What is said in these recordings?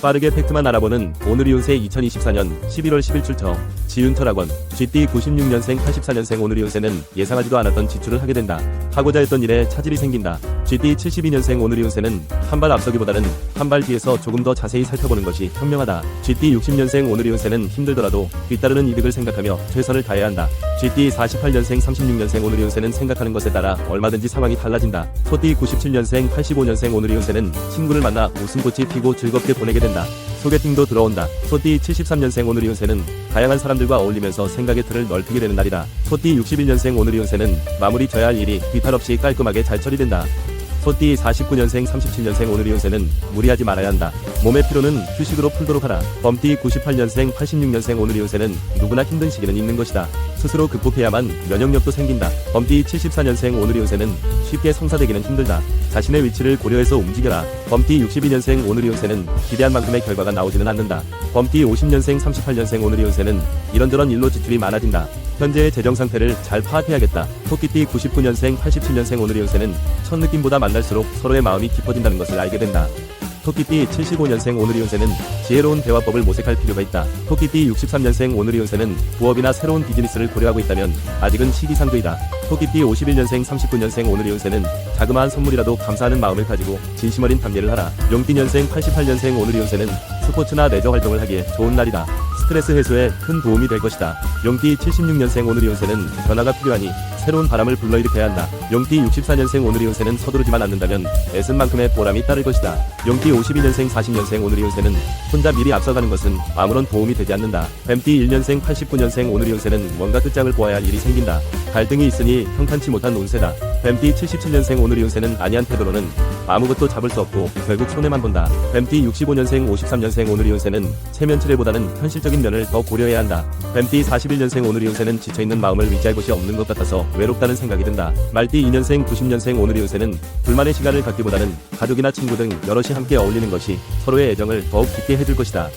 빠르게 팩트만 알아보는 오늘이 운세 2024년 11월 10일 출처 지윤철학원 GT 96년생 84년생 오늘이 운세는 예상하지도 않았던 지출을 하게 된다. 하고자 했던 일에 차질이 생긴다. GT 72년생 오늘이 운세는 한 발 앞서기보다는 한 발 뒤에서 조금 더 자세히 살펴보는 것이 현명하다. GT 60년생 오늘이 운세는 힘들더라도 뒤따르는 이득을 생각하며 최선을 다해야 한다. GT 48년생 36년생 오늘이 운세는 생각하는 것에 따라 얼마든지 상황이 달라진다. 소띠 97년생 85년생 오늘이 운세는 친구를 만나 웃음꽃이 피고 즐겁게 보내게 된다. 소개팅도 들어온다. 소띠 73년생 오늘이 운세는 다양한 사람들과 어울리면서 생각의 틀을 넓히게 되는 날이다. 소띠 61년생 오늘이 운세는 마무리 져야 할 일이 뒤탈 없이 깔끔하게 잘 처리된다. 소띠 49년생 37년생 오늘이 운세는 무리하지 말아야 한다. 몸의 피로는 휴식으로 풀도록 하라. 범띠 98년생 86년생 오늘이 운세는 누구나 힘든 시기는 있는 것이다. 스스로 극복해야만 면역력도 생긴다. 범띠 74년생 오늘이 운세는 쉽게 성사되기는 힘들다. 자신의 위치를 고려해서 움직여라. 범띠 62년생 오늘이 운세는 기대한 만큼의 결과가 나오지는 않는다. 범띠 50년생 38년생 오늘이 운세는 이런저런 일로 지출이 많아진다. 현재의 재정 상태를 잘 파악해야겠다. 토끼띠 99년생 87년생 오늘이 운세는 첫 느낌보다 만날수록 서로의 마음이 깊어진다는 것을 알게 된다. 토끼띠 75년생 오늘이 운세는 지혜로운 대화법을 모색할 필요가 있다. 토끼띠 63년생 오늘이 운세는 부업이나 새로운 비즈니스를 고려하고 있다면 아직은 시기상조이다. 토끼띠 51년생 39년생 오늘이 운세는 자그마한 선물이라도 감사하는 마음을 가지고 진심 어린 담례를 하라. 용띠 년생 88년생 오늘이 운세는 스포츠나 레저 활동을 하기에 좋은 날이다. 스트레스 해소에 큰 도움이 될 것이다. 용띠 76년생 오늘이 운세는 변화가 필요하니 새로운 바람을 불러일으켜야 한다. 용띠 64년생 오늘이 운세는 서두르지만 않는다면 애쓴 만큼의 보람이 따를 것이다. 용띠 52년생 40년생 오늘이 운세는 혼자 미리 앞서가는 것은 아무런 도움이 되지 않는다. 뱀띠 1년생 89년생 오늘이 운세는 뭔가 끝장을 보아야 할 일이 생긴다. 갈등이 있으니 평탄치 못한 운세다. 뱀띠 77년생 오늘이 운세는 아니한 태도로는 아무것도 잡을 수 없고 결국 손해만 본다. 뱀띠 65년생 53년생 오늘이 운세는 체면치레보다는 현실적인 면을 더 고려해야 한다. 뱀띠 41년생 오늘 이 운세는 지쳐있는 마음을 위지할 곳이 없는 것 같아서 외롭다는 생각이 든다. 말띠 2년생 90년생 오늘 이 운세는 불만의 시간을 갖기보다는 가족이나 친구 등 여럿이 함께 어울리는 것이 서로의 애정을 더욱 깊게 해줄 것이다.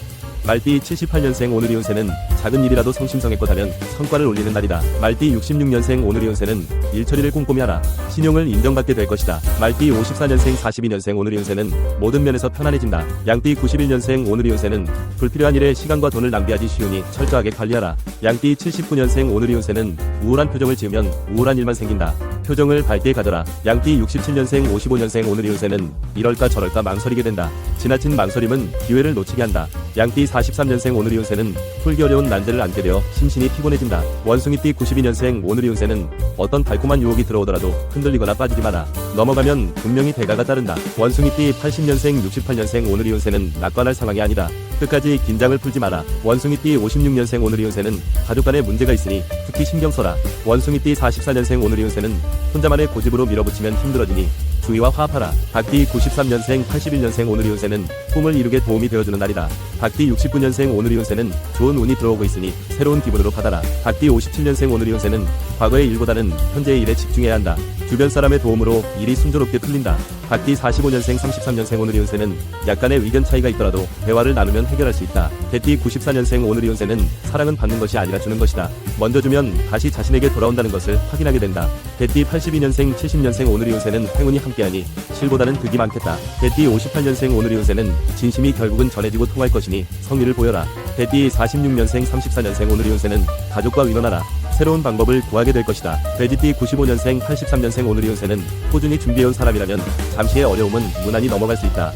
말띠 78년생 오늘이 운세는 작은 일이라도 성심성의껏 하면 성과를 올리는 날이다. 말띠 66년생 오늘이 운세는 일 처리를 꼼꼼히 하라. 신용을 인정받게 될 것이다. 말띠 54년생 42년생 오늘이 운세는 모든 면에서 편안해진다. 양띠 91년생 오늘이 운세는 불필요한 일에 시간과 돈을 낭비하기 쉬우니 철저하게 관리하라. 양띠 79년생 오늘이 운세는 우울한 표정을 지으면 우울한 일만 생긴다. 표정을 밝게 가져라. 양띠 67년생 55년생 오늘이 운세는 이럴까 저럴까 망설이게 된다. 지나친 망설임은 기회를 놓치게 한다. 양띠 43년생 오늘이 운세는 풀기 어려운 난제를 안게 되어 심신이 피곤해진다. 원숭이띠 92년생 오늘이 운세는 어떤 달콤한 유혹이 들어오더라도 흔들리거나 빠지지 마라. 넘어가면 분명히 대가가 따른다. 원숭이띠 80년생 68년생 오늘이 운세는 낙관할 상황이 아니다. 끝까지 긴장을 풀지 마라. 원숭이띠 56년생 오늘이 운세는 가족 간에 문제가 있으니 특히 신경 써라. 원숭이띠 44년생 오늘이 운세는 혼자만의 고집으로 밀어붙이면 힘들어지니 주의와 화합하라. 닭띠 93년생 81년생 오늘이 운세는 꿈을 이루게 도움이 되어주는 날이다. 닭띠 69년생 오늘이 운세는 좋은 운이 들어오고 있으니 새로운 기분으로 받아라. 닭띠 57년생 오늘이 운세는 과거의 일보다는 현재의 일에 집중해야 한다. 주변 사람의 도움으로 일이 순조롭게 풀린다. 닭띠 45년생 33년생 오늘이 운세는 약간의 의견 차이가 있더라도 대화를 나누면 해결할 수 있다. 개띠 94년생 오늘이 운세는 사랑은 받는 것이 아니라 주는 것이다. 먼저 주면 다시 자신에게 돌아온다는 것을 확인하게 된다. 개띠 82년생 70년생 오늘이 운세는 행운이 함께하니 실보다는 득이 많겠다. 개띠 58년생 오늘이 운세는 진심이 결국은 전해지고 통할 것이니 성의를 보여라. 개띠 46년생 34년생 오늘이 운세는 가족과 의논하라. 새로운 방법을 구하게 될 것이다. 돼지띠 95년생 83년생 오늘이 운세는 꾸준히 준비해온 사람이라면 잠시의 어려움은 무난히 넘어갈 수 있다.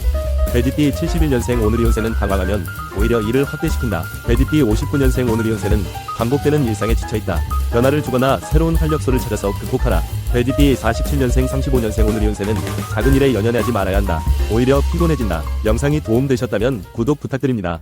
돼지띠 71년생 오늘이 운세는 당황하면 오히려 일을 헛되시킨다. 돼지띠 59년생 오늘이 운세는 반복되는 일상에 지쳐있다. 변화를 주거나 새로운 활력소를 찾아서 극복하라. 돼지띠 47년생 35년생 오늘이 운세는 작은 일에 연연하지 말아야 한다. 오히려 피곤해진다. 영상이 도움되셨다면 구독 부탁드립니다.